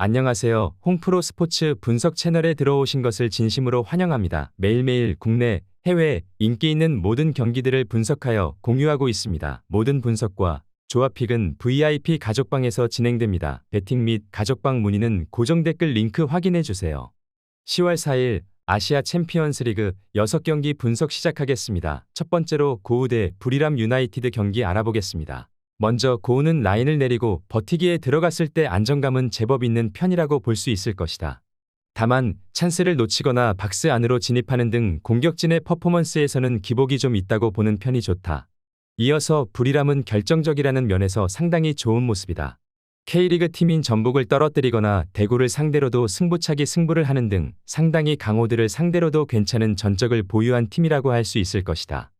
안녕하세요. 홍프로 스포츠 분석 채널에 들어오신 것을 진심으로 환영합니다. 매일매일 국내, 해외 인기 있는 모든 경기들을 분석하여 공유하고 있습니다. 모든 분석과 조합픽은 VIP 가족방에서 진행됩니다. 베팅 및 가족방 문의는 고정 댓글 링크 확인해 주세요. 10월 4일 아시아 챔피언스 리그 6경기 분석 시작하겠습니다. 첫 번째로 고우 대 부리람 유나이티드 경기 알아보겠습니다. 먼저 고우는 라인을 내리고 버티기에 들어갔을 때 안정감은 제법 있는 편이라고 볼 수 있을 것이다. 다만 찬스를 놓치거나 박스 안으로 진입하는 등 공격진의 퍼포먼스에서는 기복이 좀 있다고 보는 편이 좋다. 이어서 부리람은 결정적이라는 면에서 상당히 좋은 모습이다. K리그 팀인 전북을 떨어뜨리거나 대구를 상대로도 승부차기 승부를 하는 등 상당히 강호들을 상대로도 괜찮은 전적을 보유한 팀이라고 할 수 있을 것이다.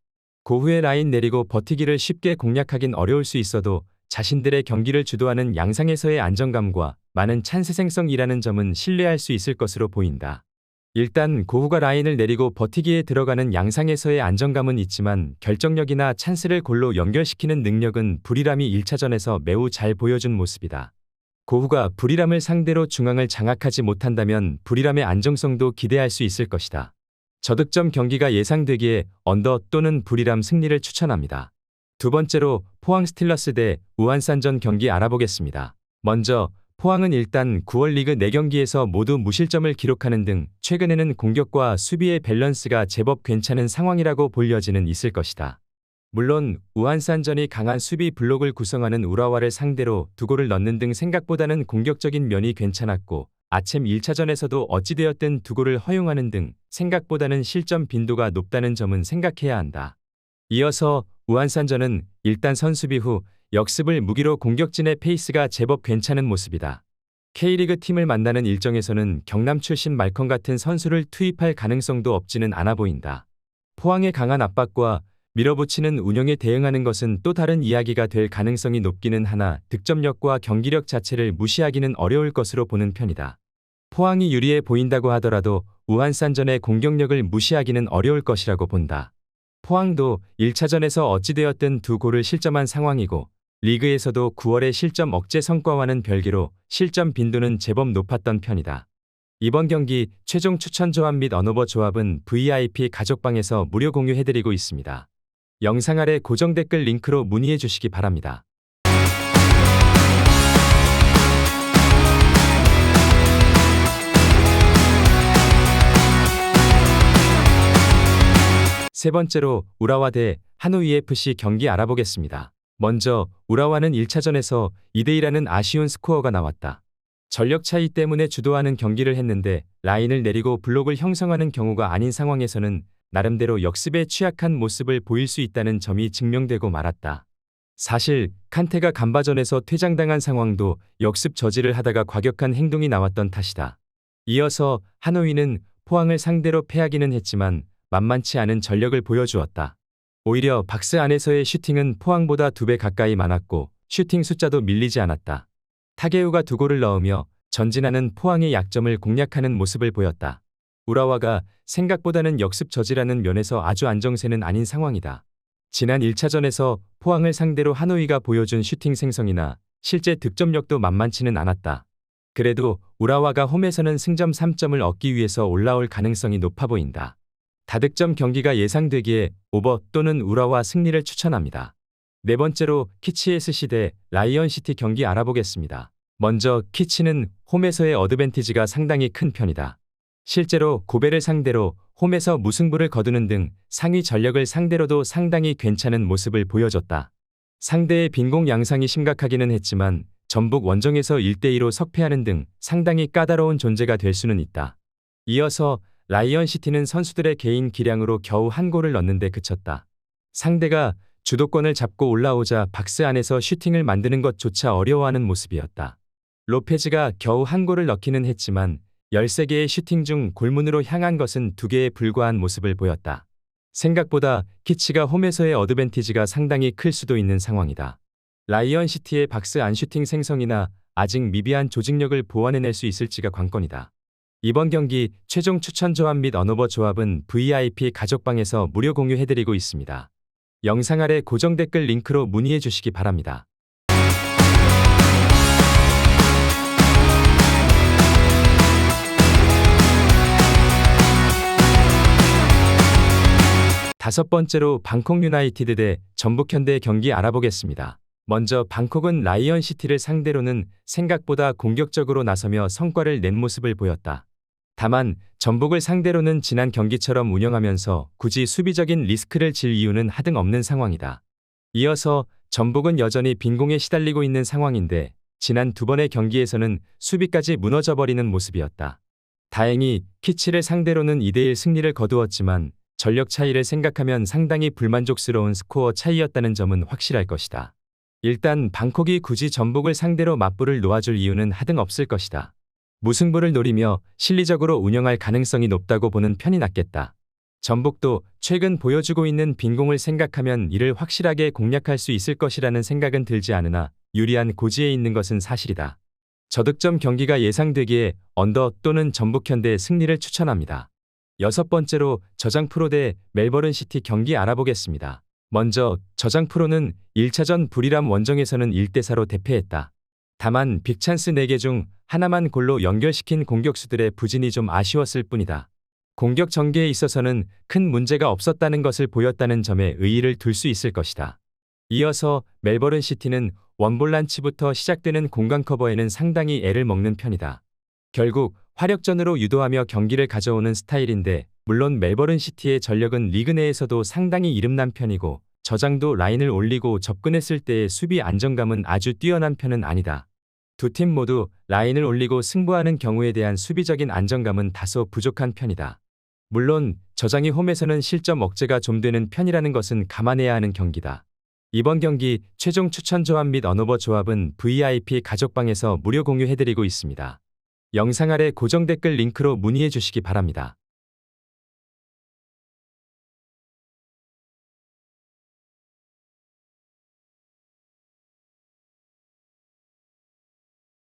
고후의 라인 내리고 버티기를 쉽게 공략하긴 어려울 수 있어도 자신들의 경기를 주도하는 양상에서의 안정감과 많은 찬스 생성이라는 점은 신뢰할 수 있을 것으로 보인다. 일단 고후가 라인을 내리고 버티기에 들어가는 양상에서의 안정감은 있지만 결정력이나 찬스를 골로 연결시키는 능력은 불이람이 1차전에서 매우 잘 보여준 모습이다. 고후가 불이람을 상대로 중앙을 장악하지 못한다면 불이람의 안정성도 기대할 수 있을 것이다. 저득점 경기가 예상되기에 언더 또는 불이람 승리를 추천합니다. 두 번째로 포항 스틸러스 대 우한산전 경기 알아보겠습니다. 먼저 포항은 일단 9월 리그 4경기에서 모두 무실점을 기록하는 등 최근에는 공격과 수비의 밸런스가 제법 괜찮은 상황이라고 볼 여지는 있을 것이다. 물론 우한산전이 강한 수비 블록을 구성하는 우라와를 상대로 두 골을 넣는 등 생각보다는 공격적인 면이 괜찮았고 아침 1차전에서도 어찌되었든 두 골을 허용하는 등 생각보다는 실점 빈도가 높다는 점은 생각해야 한다. 이어서 우한산전은 일단 선수비 후 역습을 무기로 공격진의 페이스가 제법 괜찮은 모습이다. K리그 팀을 만나는 일정에서는 경남 출신 말컨 같은 선수를 투입할 가능성도 없지는 않아 보인다. 포항의 강한 압박과 밀어붙이는 운영에 대응하는 것은 또 다른 이야기가 될 가능성이 높기는 하나 득점력과 경기력 자체를 무시하기는 어려울 것으로 보는 편이다. 포항이 유리해 보인다고 하더라도 우한산전의 공격력을 무시하기는 어려울 것이라고 본다. 포항도 1차전에서 어찌되었든 두 골을 실점한 상황이고 리그에서도 9월의 실점 억제 성과와는 별개로 실점 빈도는 제법 높았던 편이다. 이번 경기 최종 추천 조합 및 언어버 조합은 VIP 가족방에서 무료 공유해드리고 있습니다. 영상 아래 고정 댓글 링크로 문의해 주시기 바랍니다. 세 번째로 우라와 대 한우 EFC 경기 알아보겠습니다. 먼저 우라와는 1차전에서 2대2라는 아쉬운 스코어가 나왔다. 전력 차이 때문에 주도하는 경기를 했는데 라인을 내리고 블록을 형성하는 경우가 아닌 상황에서는 나름대로 역습에 취약한 모습을 보일 수 있다는 점이 증명되고 말았다. 사실 칸테가 간바전에서 퇴장당한 상황도 역습 저지를 하다가 과격한 행동이 나왔던 탓이다. 이어서 하노이는 포항을 상대로 패하기는 했지만 만만치 않은 전력을 보여주었다. 오히려 박스 안에서의 슈팅은 포항보다 두 배 가까이 많았고 슈팅 숫자도 밀리지 않았다. 타게우가 두 골을 넣으며 전진하는 포항의 약점을 공략하는 모습을 보였다. 우라와가 생각보다는 역습 저지라는 면에서 아주 안정세는 아닌 상황이다. 지난 1차전에서 포항을 상대로 하노이가 보여준 슈팅 생성이나 실제 득점력도 만만치는 않았다. 그래도 우라와가 홈에서는 승점 3점을 얻기 위해서 올라올 가능성이 높아 보인다. 다득점 경기가 예상되기에 오버 또는 우라와 승리를 추천합니다. 네 번째로 키치에스 시대 라이언시티 경기 알아보겠습니다. 먼저 키치는 홈에서의 어드밴티지가 상당히 큰 편이다. 실제로 고베를 상대로 홈에서 무승부를 거두는 등 상위 전력을 상대로도 상당히 괜찮은 모습을 보여줬다. 상대의 빈공 양상이 심각하기는 했지만 전북 원정에서 1대2로 석패하는 등 상당히 까다로운 존재가 될 수는 있다. 이어서 라이언시티는 선수들의 개인 기량으로 겨우 한 골을 넣는데 그쳤다. 상대가 주도권을 잡고 올라오자 박스 안에서 슈팅을 만드는 것조차 어려워하는 모습이었다. 로페즈가 겨우 한 골을 넣기는 했지만 13개의 슈팅 중 골문으로 향한 것은 2개에 불과한 모습을 보였다. 생각보다 키치가 홈에서의 어드밴티지가 상당히 클 수도 있는 상황이다. 라이언 시티의 박스 안 슈팅 생성이나 아직 미비한 조직력을 보완해낼 수 있을지가 관건이다. 이번 경기 최종 추천 조합 및 언어버 조합은 VIP 가족방에서 무료 공유해드리고 있습니다. 영상 아래 고정 댓글 링크로 문의해 주시기 바랍니다. 다섯 번째로 방콕 유나이티드 대 전북 현대 경기 알아보겠습니다. 먼저 방콕은 라이언 시티를 상대로는 생각보다 공격적으로 나서며 성과를 낸 모습을 보였다. 다만 전북을 상대로는 지난 경기처럼 운영하면서 굳이 수비적인 리스크를 질 이유는 하등 없는 상황이다. 이어서 전북은 여전히 빈공에 시달리고 있는 상황인데 지난 두 번의 경기에서는 수비까지 무너져버리는 모습이었다. 다행히 키치를 상대로는 2대1 승리를 거두었지만 전력 차이를 생각하면 상당히 불만족스러운 스코어 차이였다는 점은 확실할 것이다. 일단 방콕이 굳이 전북을 상대로 맞불을 놓아줄 이유는 하등 없을 것이다. 무승부를 노리며 실리적으로 운영할 가능성이 높다고 보는 편이 낫겠다. 전북도 최근 보여주고 있는 빈공을 생각하면 이를 확실하게 공략할 수 있을 것이라는 생각은 들지 않으나 유리한 고지에 있는 것은 사실이다. 저득점 경기가 예상되기에 언더 또는 전북현대의 승리를 추천합니다. 여섯 번째로 저장 프로 대 멜버른 시티 경기 알아보겠습니다. 먼저 저장 프로는 1차전 불이람 원정에서는 1대4로 대패했다. 다만 빅찬스 4개 중 하나만 골로 연결시킨 공격수들의 부진이 좀 아쉬웠을 뿐이다. 공격 전개에 있어서는 큰 문제가 없었다는 것을 보였다는 점에 의의를 둘 수 있을 것이다. 이어서 멜버른 시티는 원볼란치부터 시작되는 공간 커버에는 상당히 애를 먹는 편이다. 결국 화력전으로 유도하며 경기를 가져오는 스타일인데 물론 멜버른 시티의 전력은 리그 내에서도 상당히 이름난 편이고 저장도 라인을 올리고 접근했을 때의 수비 안정감은 아주 뛰어난 편은 아니다. 두 팀 모두 라인을 올리고 승부하는 경우에 대한 수비적인 안정감은 다소 부족한 편이다. 물론 저장이 홈에서는 실점 억제가 좀 되는 편이라는 것은 감안해야 하는 경기다. 이번 경기 최종 추천 조합 및 언어버 조합은 VIP 가족방에서 무료 공유해드리고 있습니다. 영상 아래 고정 댓글 링크로 문의해 주시기 바랍니다.